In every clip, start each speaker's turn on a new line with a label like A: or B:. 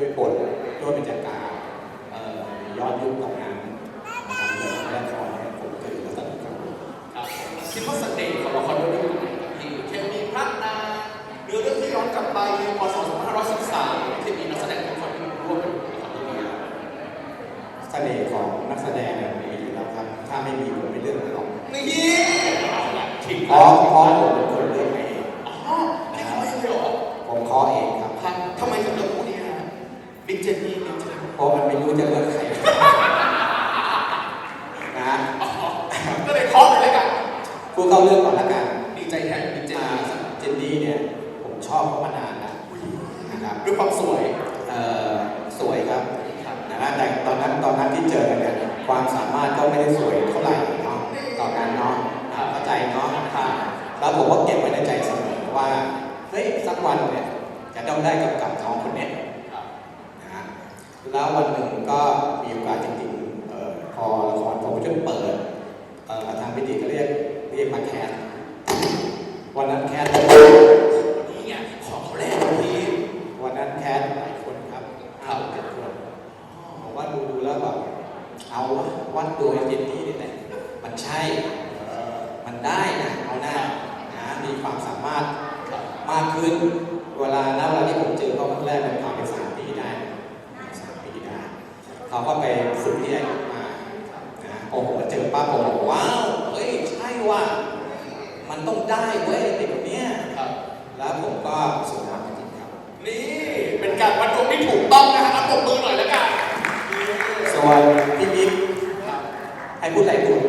A: ด้วยกฎด้
B: ว
A: ยบร
B: รยากาศย้อนยุคของงานนะครับเรื่องละครผม
A: เคือลักษณะครั
B: บคิ
A: ด
B: ว่า
A: ส
B: เตจของละครเรื่
A: อง
B: Yeah. ส่วนพี่มิ๊กให้พูดหลายคน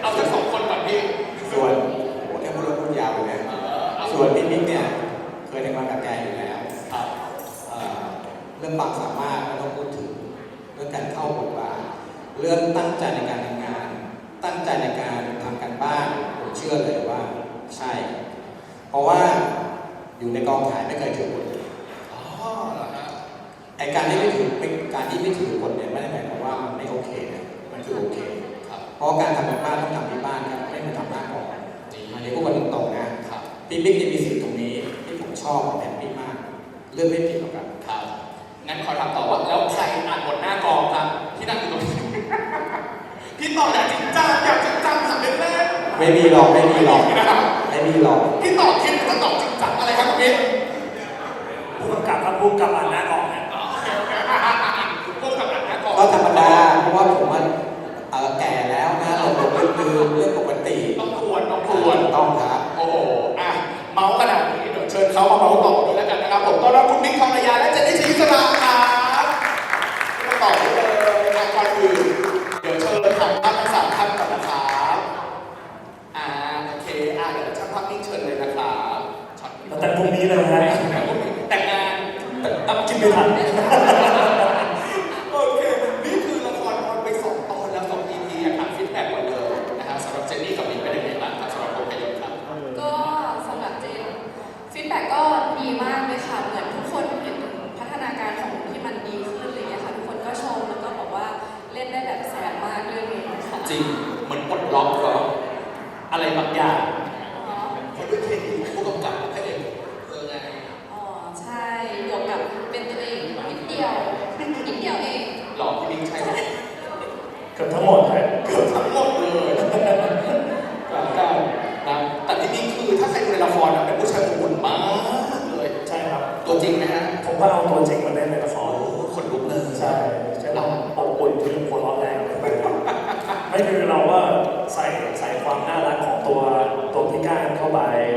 B: เอาสัก
A: สองคนก่อนพี่
B: ส่วนโอ้แค่พูดแล้วพูดยาวเลยนะส่วนพี่มิ๊กเนี่ยเคยทำงานกับแกอยู่แล้วเรื่องควาสามารถต้องพูดถึงเรื่องการเข้าบทบาทเรื่องตั้งใจในการทำงาน ตั้งใจในการทำการบ้านผมเชื่อเลยว่าใช่ เพราะว่าอยู่ในกองถ่ายไม่เคยถูก การที่ไม่ถือผลเนี่ยไม่ได้หมายความว่าไม่โอเคนะมันคือโอเค
A: ครับ
B: เพราะการทำบ้านต้องทำในบ้านครับไม่มาทำหน้าก่อนอันนี้พวกกันตรงนะครับพี่บิ๊กจะมีสิ่งตรงนี้ที่ผมชอบแบบพี่มากเรื่องไม่ผิดหรอกครับ
A: ครับงั้นขอถามต่อว่าแล้วใครอ่านบทหน้ากองครับที่นั่งอยู่ตรงนี้พี่ตอบอยากจริงจังอยากจริงจังถามเล่นๆ
B: ไม่มีหรอกไม่มีหรอกไม่มีหรอก
A: พี่ตอบคิดจะตอบจริงจังอะไรครับพี่
C: ผู้กำกับครับผู้กำกับอ่านหน้ากอง
B: ราะว่าผมมันอแก่แล้วนะหลงหลงลืมลืเรื่องปกติ
A: ต้องควรต้องควร
B: ต้องครับ
A: โอ้โหอะเมาส์ขนาดนี้เดี๋ยวเชิญเขามาเมาส์ต่อด้ยแล้วกันนะครับผมต้อนรับคุณนิก จริ
D: งเห
A: มือนปลดล็อกเหรอ
C: อะไรบางอย่าง คนด้วยเครดิต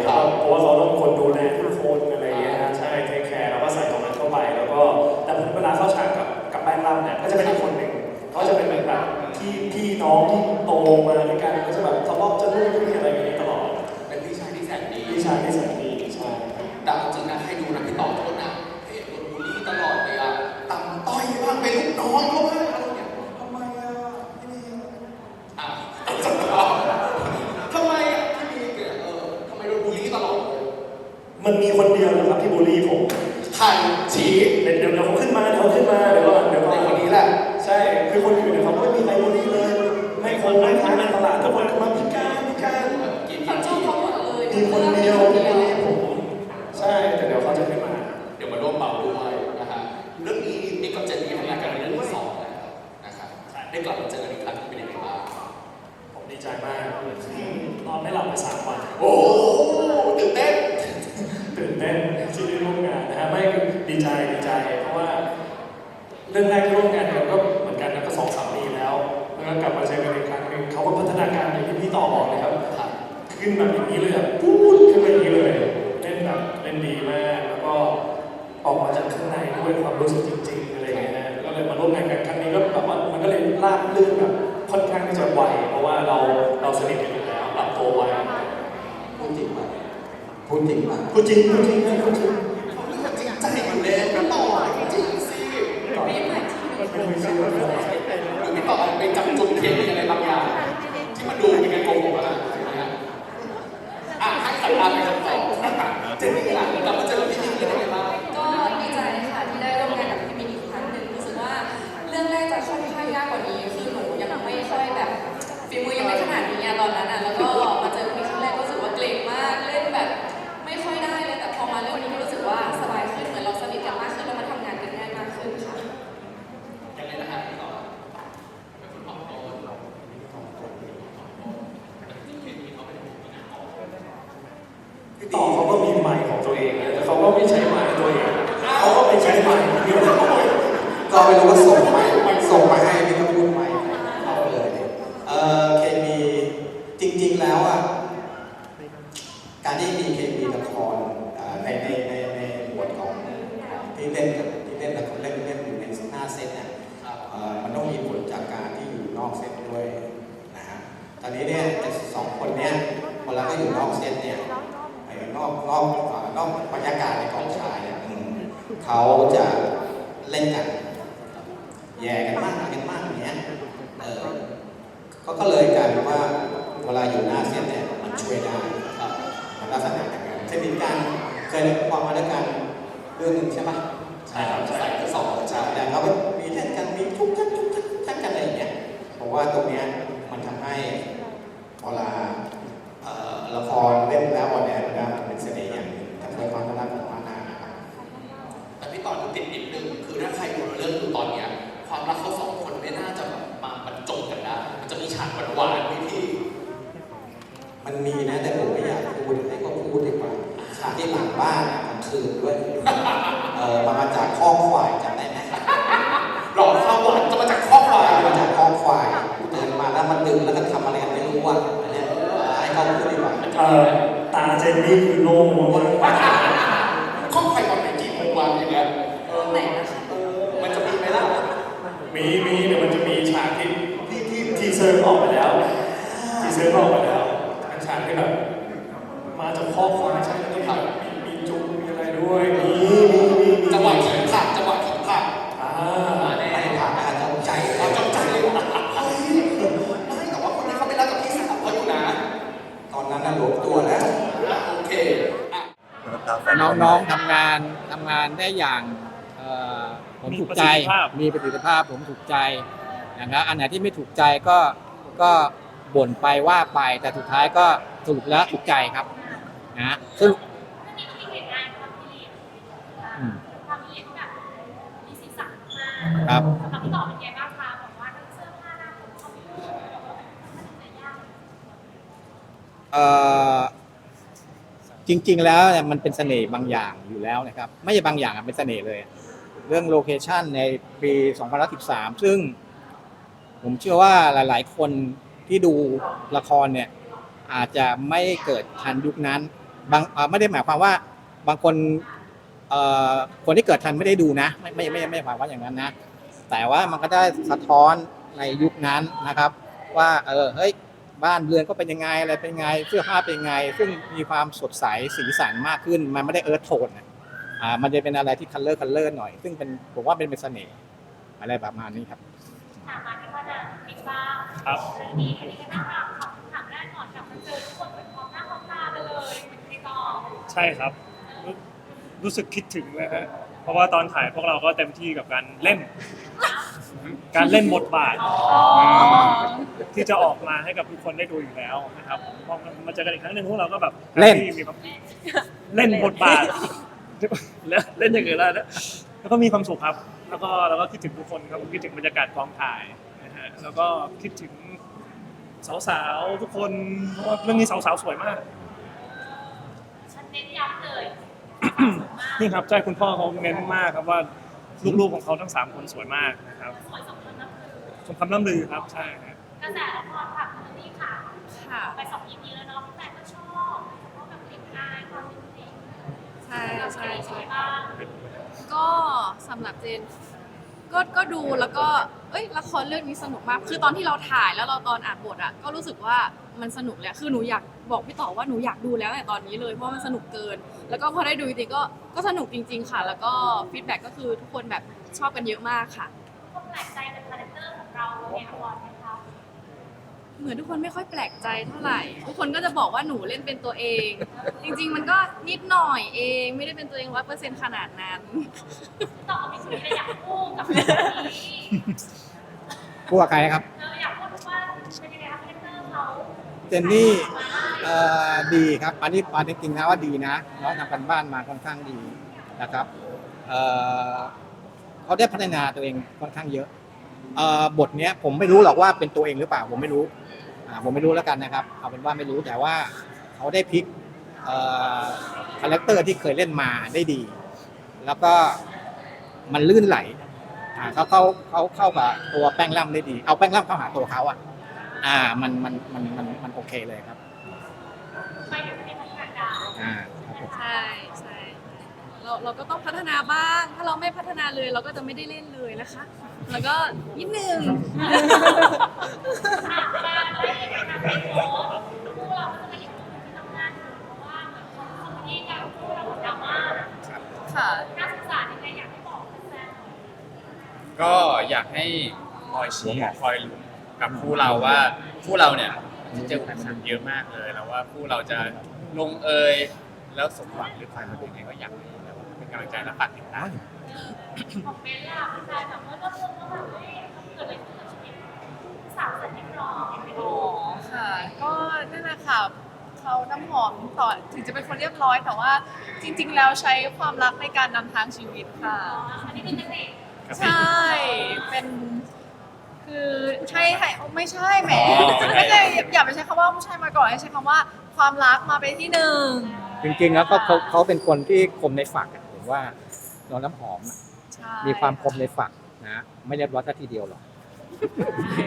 A: ครับเพ
C: ราะว่าเราต้องคนดูแล ช่ เพราะว่าเราเราสนิทกันอยู่แล้วปรับตัวไว
B: พูดจริงป่ะพูดจริงป่ะ
C: พูดจริงพูดจริงนะพูดจริง
A: เขาเรื่อง ตอ
D: น
A: นั้นอะ
D: แล้วก็มาเจอพี่ครั้งแรกก็รู้สึกว่าเกรงมากเล่นแบบ ไม่ค่อยได้เลยแต่พอมาเรื่องนี้รู้สึกว่าสบายขึ้นเหมือนเราสนิทกันมากขึ้นแล้วมาทำงานกันง่ายมากขึ้นค่ะ
A: ยังไงนะฮะพี่ต่อเป็นคนบอกโอน
C: พี่ต่อเขาก็มีไมค์ของตัวเองนะแต่เขาก็ไม่ใช้ไมค์ตัวเองเขาก็ไปใช้ไมค์เดียว
B: ก็ไม่รู้ว่าส่งไหมส่งมาให้ไม่ต้องพูดไหมเอาเลยเอ่อเคมีจริงๆ แล้วอะการที่มีเคมีละครเอ่อในในในในบทของที่เล่นกับที่เล่นละครเล่นเล่นอยู่ในหน้าเซตเนี่ย
A: ครับ
B: เอ่อมันต้องมีผลจากการที่อยู่นอกเซตด้วยนะฮะตอนนี้เนี่ยไอ้สองคนเนี่ยเวลาก็อยู่นอกเซตเนี่ยไอ้นอกนอกเอ่อนอกบรรยากาศในกองฉายเนี่ยอืมเขาจะเล่นกันแย่กันมากอะไรกันมากอย่างเงี้ยเออก็ก็เลยกลายเป็นว่า เวลาอยู่หน้าเซตเนี่ยมันช่วยได้ครับมันลักษณะอย่างนั้นเช่นเดียวกันเคยเล่นความมาด้วยกันเรื่องหนึ่งใช่ปะ
A: ใช่ครับใส่ที่สอง
B: ใช่แล้วเราก็มีเล่นกันมีทุกกันทุกกันทุกกันอะไรอย่างเงี้ยเพราะว่าตรงเนี้ยมันทำให้เวลาละครเล่นแล้วออนแอร์แล้วมันเป็นเสน่ห์อย่างหนึ่งทำให้ความน่ารักของมันนะครับ
A: แต่พี่ต่อดูติดนิดนึงคือถ้าใครดูเรื่องดูตอนเนี้ยความรักเขาสองคนไม่น่าจะแบบมาบรรจบกันได้มันจะมีฉากหวานๆมี
B: มันมีนะแต่ผมไม่อยากพูดให้เขาพูดดีกว่าฉากที่หลังบ้านอะกลางคืนด้วย เออมาจากข้อกควายจำได้ไหม
A: หลอกความหวานจะมาจากข้อควาย
B: มาจากข้อกควายเดินมาแล้วมันดึงแล้วก็ทำอะไรกันไม่รู้อะอันเนี้ยให้เขาพูดดีกว่า
C: เอ่อตาเจนนี่คือโล่งมาก
A: ข้อควายตอนไหนกี่โมงวันอย่างเงี้ยเออ
D: ไหนนะคะ
A: เออมันจะมีไหมล่ะ
C: มีมีเดี๋ยวมันจะมีฉากที่ที่ที่ทีเซอร์ออกไปแล้วทีเซอร์ออกไป แล้วเป็นฉากที่แบบมาจากข้อความใช่แล้วก็แบบมีมีจุกมีอะไรด้วยมีมีมีมี
A: จังหวะขิงผักจังหวะขิงผัก
C: อ่า
A: มาแน่
B: ไม่ผ่านอาจจะใจ
A: เราจำใจเลยว่าเฮ้ยไม่แต่ว่าคนนี้เขาไม่รักกับพี่สาวเขาอยู่นะ
B: ตอนนั้นน่ะหลวมตัวแล้ว
A: อะโอเคอะ
E: น้องๆทำงานทำงานได้อย่างเอ่อผมถูกใจ มีประสิทธิภาพผมถูกใจนะครับอันไหนที่ไม่ถูกใจก็ก็บ่นไปว่าไปแต่สุดท้ายก็ สรุปแล้วถูกใจครับนะสรุปอืม
F: ความเห็นแบบมีสีสันมาก
E: ครับ
F: สำหรับพี่ต่อเป็นไงบ้างคะบอกว่าทั้งเสื้อผ้าหน้าผมเขาไม่รู้มันจะยาก
E: เอ่อจริง ๆ แล้วเนี่ยมันเป็นเสน่ห์บางอย่างอยู่แล้วนะครับ ไม่ใช่บางอย่างอะเป็นเสน่ห์เลย เรื่องโลเคชันในปี 2013 ซึ่ง ผมเชื่อว่าหลาย ๆ คนที่ดูละครเนี่ย อาจจะไม่เกิดทันยุคนั้นบางเอ่อไม่ได้หมายความว่าบางคนเอ่อคนที่เกิดทันไม่ได้ดูนะ ไม่ไม่ไม่ไม่ได้หมายว่าอย่างนั้นนะ แต่ว่ามันก็ได้สะท้อนในยุคนั้นนะครับ ว่าเออเฮ้ยบ้านเรือนก็เป็นยังไงอะไรเป็นยังไงเสื้อผ้าเป็นยังไง ซึ่งมีความสดใสสีสันมากขึ้น มันไม่ได้เอิร์ธโทนนะอ่ามันจะเป็นอะไรที่คัลเลอร์คัลเลอร์หน่อย ซึ่งเป็นผมว่าเป็นเป็นเสน่ห์อะไรประมาณนี้ครับ
F: ถามมาที่ว่าจะมีบ้าง
C: ครับ
F: เรื่องนี้อันนี้ก็น่ารักค่ะถามแรกก่อนกลับมา เจอทุกคนเป็นพร้อมหน้าพร้อมตากันเลยเหมือนในกอง
C: ใช่ครับรู้รู้สึกคิดถึงนะฮะเพราะว่าตอนถ่ายพวกเราก็เต็มที่กับการเล่น การเล่นบทบาท ที่จะออกมาให้กับทุกคนได้ดูอยู่แล้วนะครับพอมาเจอกันอีกครั้งหนึ่งพวกเราก็แบบ
E: เล่น
C: มีความเล่นบทบาทแล้วเล่นอย่างอื่นแล้วนะแล้วก็มีความสุขครับ แล้วก็แล้วก็คิดถึงทุกคนครับคิดถึงบรรยากาศกองถ่ายนะฮะแล้วก็คิดถึง สาวๆทุกคนเพราะว่าเรื่องนี้สาวๆสวยมาก
F: ฉันเน้นย้ำเลย
C: นี่ครับใช่คุณพ่อเขาเน้นมากครับว่าลูกๆของเขาทั้งสามคนสวยมากนะครับ
F: สวยสมคนนับถือ
C: สมคำล่ำลือครับใช่ครับ
F: กระแสละครค่ะคุณนี่ค่ะ
D: ค่ะ
F: ไปสอง EP แล้วเนาะพี่แต่ก็ชอบเพราะแบบกลิ่นอายความเป็นเด็ก
D: ใช่ใช่ใช่
F: บ้าง
D: ก็สำหรับเจน ก็ก็ดูแล้วก็เอ้ยละครเรื่องนี้สนุกมาก คือตอนที่เราถ่ายแล้วเราตอนอ่านบทอะก็รู้สึกว่ามันสนุกแหละคือหนูอยากบอกพี่ต่อว่าหนูอยากดูแล้วแต่ตอนนี้เลยเพราะมันสนุกเกิน แล้วก็พอได้ดูจริงๆก็ก็สนุกจริง ๆ ค่ะ แล้วก็ฟีดแบ็กก็คือทุกคนแบบชอบกันเยอะมากค่ะ
F: คนหลายใจในคาแรคเตอร์ของเราในละครไหมคะ
D: เหมือนทุกคนไม่ค่อยแปลกใจเท่าไหร่ ทุกคนก็จะบอกว่าหนูเล่นเป็นตัวเอง จริง ๆ มันก็นิดหน่อยเองไม่ได้เป็นตัวเองร้อยเปอร์เซ็นต์ขนาดนั้น
F: ต่อไปชีวิตเราอยากพูดกับเรื่องนี้
E: พูดกับใครครับ
F: เราอยากพูดว่าเป็นยังไงคะคาแรคเตอร์เขา
E: เจนนี่เอ่อดีครับอันนี้อันนี้จริงนะว่าดีนะน้องทำกันบ้านมาค่อนข้างดีนะครับเอ่อเขาได้พัฒนาตัวเองค่อนข้างเยอะเอ่อบทเนี้ยผมไม่รู้หรอกว่าเป็นตัวเองหรือเปล่าผมไม่รู้อ่า ผมไม่รู้แล้วกันนะครับ เอาเป็นว่าไม่รู้แต่ว่าเขาได้พลิกเอ่อคาแรคเตอร์ที่เคยเล่นมาได้ดี แล้วก็มันลื่นไหลอ่าเขาเข้าเขาเข้ากับตัวแป้งล่ำได้ดี เอาแป้งล่ำเข้าหาตัวเขาอะ อ่า มันมันมันมันมันโอเคเลยครับ
F: ไปถึงในพัฒนาการ
E: อ่าครับผม
D: ใช่ใช่เราเราก็ต้องพัฒนาบ้าง ถ้าเราไม่พัฒนาเลยเราก็จะไม่ได้เล่นเลยนะคะ แล้วก็นิดนึง
F: อะการเล่นในการเป็นโค้ชคู่เราก็จะเป็นอีกคนที่ทำงานอยู่เพราะว่าเหมือนเขาคอมเมดี้กับคู่เราดราม่า
D: ค่ะ
F: น่าสงสารยังไงอยากให้บอกแฟนๆหน่อย
G: ก็อยากให้คอยชี้คอยลุ้นกับคู่เราว่าคู่เราเนี่ยจะเจออุปสรรคเยอะมากเลย แล้วว่าคู่เราจะลงเอยแล้วสมหวังหรือใครมันเป็นยังไงก็อยากให้แบบว่าเป็น กำลังใจและฝากติดตาม
F: คอมเมนต์ล่ะแฟนๆแบบว่าก็รู้ว่าแบบเฮ้ยมันเกิดอะไรขึ้นกับชีวิตสาวเสร็จเรียบร้อยไม่
H: อ๋
F: รู้
H: อค่ะ ก็นั่นแหละค่ะเขาน้ำหอมต่อถึงจะเป็นคนเรียบร้อย แต่ว่าจริง ๆ แล้วใช้ความรักในการนำทางชีวิตค่ะ
F: อันนี้เป็นเทคนิค
H: ใช่ เป็นคือใช่ให้ไม่ใช่แหม
G: อ๋อไม่
H: ไม่
G: ใช่
H: ใช่อย่าไปใช้คำว่าผู้ชายมาก่อนให้ใช้คำว่าความรักมาเป็นที่หนึ่ง
E: จริงๆแล้วก็เขาเขาเป็นคนที่คมในฝักอะผม ว่าน้องน้ำหอมอะ
H: ใช่
E: มีความคมในฝักนะไม่เรียบร้อยสักทีเดียวหรอก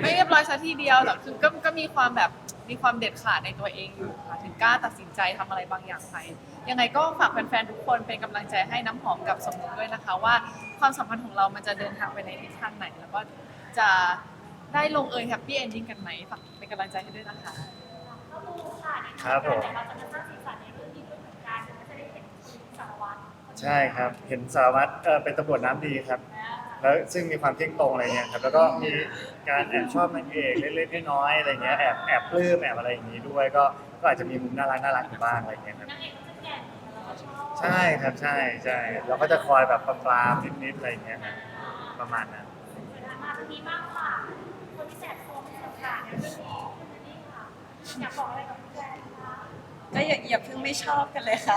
H: ไม่เรียบร้อยซะทีเดียวแต่คือก็ก็มีความแบบมีความเด็ดขาดในตัวเองอยู่ค่ะถึงกล้าตัดสินใจทำอะไรบางอย่างไปยังไงก็ฝากแฟนๆทุกคนเป็นกำลังใจให้น้ำหอมกับสมมุติด้วยนะคะ ว่าความสัมพันธ์ของเรามันจะเดินทางไปในทิศทางไหน แล้วก็จะได้ลงเอยแฮปปี้เอนดิ้งกันไหมฝากเป็นกำลังใจให้ด้วยนะคะ
F: ก็รู้ค่ะใน
I: ครับผม
F: แต่เราจะมาสร้างสีสันใน
I: ใช่ครับ เห็นสารวัตรเอ่อเป็นตำรวจน้ำดีครับ แล้วซึ่งมีความเที่ยงตรงอะไรเงี้ยครับ แล้วก็มีการแอบชอบนางเอกเล็กๆน้อยๆอะไรเงี้ย แอบแอบปลื้มแอบอะไรอย่างงี้ด้วย ก็ก็อาจจะมีมุมน่ารักน่ารักอยู่บ้างอะไรเงี้ยครับ
F: นางเอกก็จะแก่แต่เราก็ชอบ
I: ใช่ครับ ใช่ใช่เราก็จะคอยแบบปรามๆนิดๆอะไรเงี้ยครับประมาณนั้น
F: มาทางนี้บ้างค่ะคนที่แสบโซมต่างๆเนี่ยเรื่องนี้คุณนันนี่ค่ะอยากบอกอะไรกับแฟนคะ
J: ก็อย่าอย่าเพิ่งไม่ชอบกันเลยค่ะ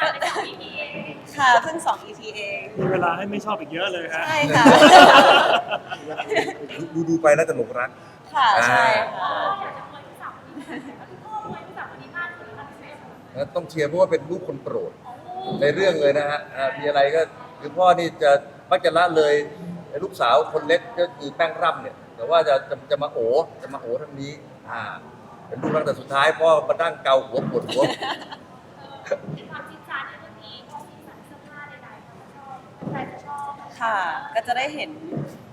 F: อ่านในสอง EP เอง
J: ค่ะเพิ่งสอง EP เอง
C: มีเวลาให้ไม่ชอบอีกเยอะเลยฮะ
J: ใช่ค่ะ
K: ดูดูไปแล้วจะหลงรัก
J: ค่ะใช่
F: อ๋อ
J: ค่ะ
F: อยากจะคุยที่สามคนนี้พ่อคุยที่สามคนนี้มากเลยค่ะพี่เซน
K: แล้วต้องเชียร์เพราะว่าเป็นลูกคนโปรด
F: โอ้
K: ในเรื่องเลยนะฮะอ่ามีอะไรก็คือพ่อนี่จะมักจะละเลยลูกสาวคนเล็กก็คือแป้งร่ำเนี่ย แต่ว่าจะจะจะมาโอจะมาโอทางนี้ อ่า เป็นดูรักแต่สุดท้ายพ่อมานั่งเกาหัวปวดหัว
F: ความจริงจังในเรื่องนี้ความจริงจังเสื้อผ้าใดๆชอบใครจะชอบ
J: ค่ะ ก็จะได้เห็น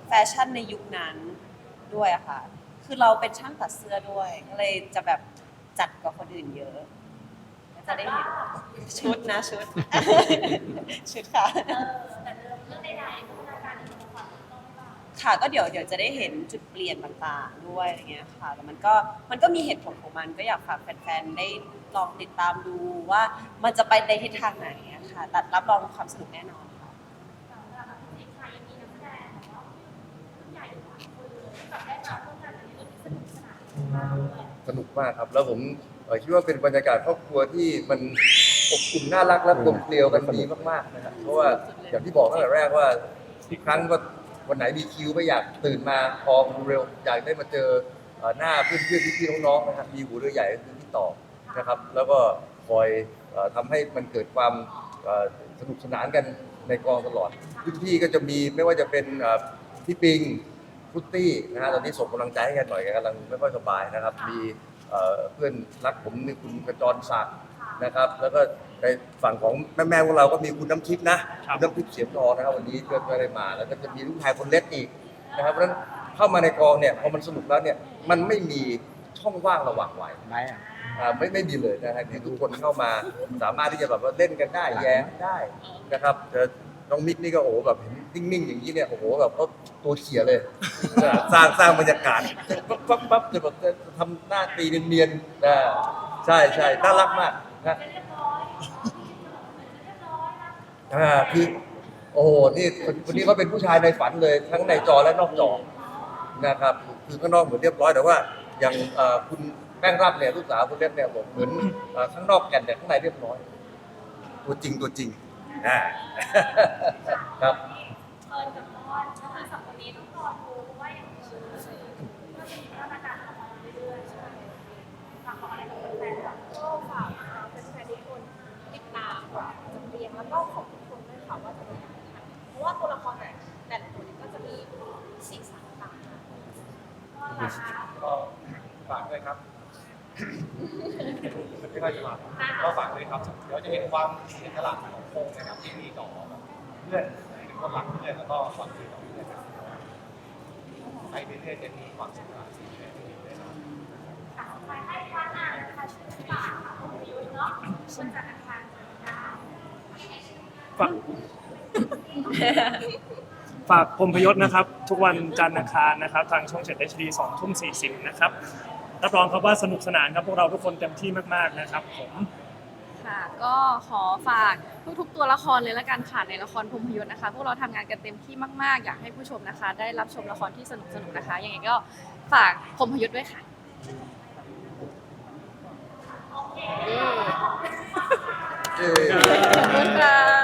J: แฟชั่นในยุคนั้นด้วยอะค่ะ คือเราเป็นช่างตัดเสื้อด้วยก็เลยจะแบบจัดกว่าคนอื่นเยอะก็จะได้เห็นชุดนะชุด ชุดค่ะ
F: เออแต่เรื่องเรื่องใดๆพัฒนาก ค่ะ
J: ก็เดี๋ยวเดี๋ยวจะได้เห็นจุดเปลี่ยนต่างๆด้วยอะไรเงี้ยค่ะแต่มันก็มันก็มีเหตุผลของมันก็อยากฝากแฟนๆได้ลองติดตามดูว่ามันจะไปในทิศทางไหนอะค่ะแต่รับรองความสนุกแน่นอนค่ะ
F: แต่ว่าแบบจริงๆค่ะยังมีนักแสดงแบบว่ารุ่นใหญ่หลายคนเลยที่แบบได้มาร่วมงานในเรื่องที่สนุกสนานมากเลย
K: สนุกมากครับ แล้วผมเอ่อคิดว่าเป็นบรรยากาศครอบครัวที่มันอบอุ่นน่ารักและกลมเกลียวกันดีมากๆนะครับเพราะว่าอย่างที่บอกตั้งแต่แรกว่าทุกครั้งก็ วันไหนมีคิวไม่อยากตื่นมาพอเร็วอยากได้มาเจอหน้าเพื่อนๆพี่ๆน้องๆนะครับมีหูเรือใหญ่ก็คือพี่ต่อนะครับ แล้วก็คอยเอ่อทำให้มันเกิดความสนุกสนานกันในกองตลอดพี่ๆก็จะมีไม่ว่าจะเป็นพี่ปิงฟุตตี้นะฮะตอนนี้ส่งกำลังใจให้กันหน่อยกกำลังไม่ค่อยสบายนะครับ มีเอ่อเพื่อนรักผมนี่คุณกระจรศักดิ์ นะครับ แล้วก็ในฝั่งของแม่ๆพวกเราก็มีคุณน้ำทิพย์นะคุณน้ำทิพย์เสียงทองนะครับ วันนี้ก็ไม่ได้มา แล้วก็จะมีลูกชายคนเล็กอีกนะครับเพราะฉะนั้นเข้ามาในกองเนี่ยพอมันสนุกแล้วเนี่ยมันไม่มีช่องว่างระหว่างวัย
E: ไหนอะ
K: อ่าไม่ไม่มีเลยนะฮะที่ทุกคนเข้ามาสามารถที่จะแบบว่าเล่นกันได้แย้มได้นะครับแต่น้องมิกนี่ก็โอ้โหแบบเห็นนิ่งๆอย่างนี้เนี่ยโอ้โหแบบเขาตัวเขียเลย สร้างสร้างบรรยากาศปั๊บปั๊บปั๊บจะแบบจะทำหน้าตีเนียนๆนะใช่ใช่น่ารักมาก นะ
F: จะเรียบร้อยจะเรียบร้อยนะ
K: อ่าคือโอ้โหนี่คนคนนี้เขาเป็นผู้ชายในฝันเลย ทั้งในจอและนอกจอนะครับ คือข้างนอกเหมือนเรียบร้อยแต่ว่า อย่างเอ่อคุณแป้งรับเนี่ยลูกสาวคุณเล็กเนี่ยบอกเหมือนเอ่อข้างนอกแก่นแต่ข้างในเรียบร้อย ตัวจริงตัวจริงอ่าครับ
F: เอิญกับนอนก็คือสองคนนี้ต้องรอดูว่าอย่างเอิญก็จะมีพัฒนาการของมันเรื่อยๆใช่ไหมฝากบอกอะไรกับแฟนๆบ้าง
L: ก็ฝากแฟนๆทุกคนติดตามจำเรียงแล้วก็ขอบทุกคนด้วยค่ะว่าจะเป็นยังไงค่ะเพราะว่าตัวละครแต่แต่ละตัวเนี่ยก็จะมีสีสันต่าง
F: ก็ราคา
M: ก็ฝากด้วยครับ ไม่ค่อยจะมาก็ฝากด้วยครับ เดี๋ยวจะเห็นความเสียสละของโคงนะครับที่มีต่อเพื่อนเป็นคนรักเพื่อนแล้วก็ความดีต่อเพื่อนครับไปเรื่อยๆจะมีความสุขที่เรื่อยๆนะครับ
F: อะไปให้พนักงานนะคะช่วยฝากค่ะคุณยุทธ์เนาะคุณจัดอาคารได้
N: ฝากฝากพมพยศนะครับ ทุกวันจันทร์อังคารนะครับ ทางช่อง7 HD 2ทุ่ม40นะครับ รับรองครับว่าสนุกสนานครับพวกเราทุกคนเต็มที่มากๆนะครับผม
D: ค่ะก็ขอฝากทุกๆ ตัวละครเลยละกันค่ะในละครพรหมพยศนะคะพวกเราทำงานกันเต็มที่มากๆ อยากให้ผู้ชมนะคะ ได้รับชมละครที่สนุกๆนะคะยังไงก็ฝากพรหมพยศด้วยค่ะ
K: เย้